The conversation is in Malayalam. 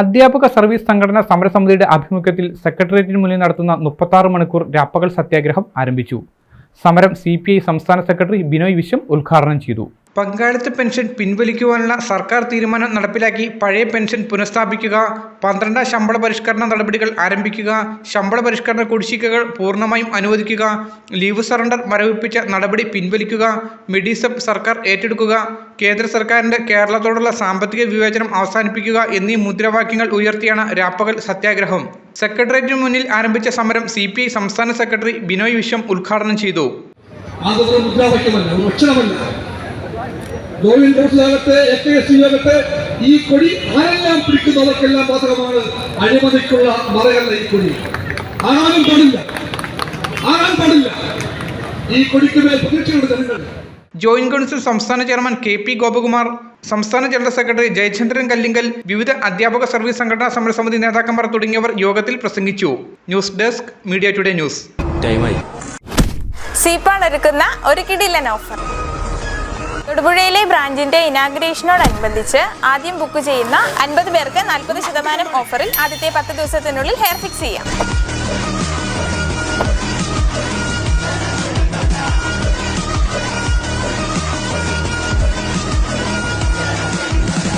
അധ്യാപക സർവീസ് സംഘടനാ സമരസമിതിയുടെ ആഭിമുഖ്യത്തിൽ സെക്രട്ടേറിയറ്റിന് മുന്നിൽ നടത്തുന്ന മുപ്പത്താറ് മണിക്കൂർ രാപ്പകൽ സത്യാഗ്രഹം ആരംഭിച്ചു. സമരം സി സംസ്ഥാന സെക്രട്ടറി ബിനോയ് വിശ്വം ഉദ്ഘാടനം ചെയ്തു. പങ്കാളിത്ത പെൻഷൻ പിൻവലിക്കുവാനുള്ള സർക്കാർ തീരുമാനം നടപ്പിലാക്കി പഴയ പെൻഷൻ പുനഃസ്ഥാപിക്കുക പന്ത്രണ്ടാം ശമ്പള പരിഷ്കരണ നടപടികൾ ആരംഭിക്കുക ശമ്പള പരിഷ്കരണ കുടിശ്ശികകൾ പൂർണമായും അനുവദിക്കുക ലീവ് സറണ്ടർ മരവിപ്പിച്ച നടപടി പിൻവലിക്കുക മെഡിസബ് സർക്കാർ ഏറ്റെടുക്കുക കേന്ദ്ര സർക്കാരിന്റെ കേരളത്തോടുള്ള സാമ്പത്തിക വിവേചനം അവസാനിപ്പിക്കുക എന്നീ മുദ്രാവാക്യങ്ങൾ ഉയർത്തിയാണ് രാപ്പകൽ സത്യാഗ്രഹം. സെക്രട്ടേറിയറ്റിന് മുന്നിൽ ആരംഭിച്ച സമരം സി സംസ്ഥാന സെക്രട്ടറി ബിനോയ് വിശ്വം ഉദ്ഘാടനം ചെയ്തു. ഗോവിന്ദ് ബോസിലാകട്ടെ എ കെ എസ് യുവാകട്ടെ ഈ കൊടി ആരെല്ലാം പിടിക്കുന്നവർക്കെല്ലാം ബാധകമാണ്. അഴിമതിക്കുള്ള മറകല്ല ഈ കൊടി. ആകാനും പാടില്ല. ആകാൻ പാടില്ല. ഈ കൊടിക്ക് മേൽ പ്രതീക്ഷയുണ്ട് ജനങ്ങൾ. ജോയിന്റ് കൗൺസിൽ സംസ്ഥാന ചെയർമാൻ കെ പി ഗോപകുമാർ സംസ്ഥാന ജനറൽ സെക്രട്ടറി ജയചന്ദ്രൻ കല്ലിങ്കൽ വിവിധ അധ്യാപക സർവീസ് സംഘടനാ സമര സമിതി നേതാക്കന്മാർ തുടങ്ങിയവർ യോഗത്തിൽ പ്രസംഗിച്ചു. News desk media today news. ഒരുക്കുന്ന ഒരു കിടിലൻ ഓഫർ. തൊടുപുഴയിലെ ബ്രാഞ്ചിന്റെ ഇനാഗ്രേഷനോടനുബന്ധിച്ച് ആദ്യം ബുക്ക് ചെയ്യുന്ന അൻപത് പേർക്ക് നാൽപ്പത് ശതമാനം ഓഫറിൽ ആദ്യത്തെ പത്ത് ദിവസത്തിനുള്ളിൽ ഹെയർ ഫിക്സ് ചെയ്യാം.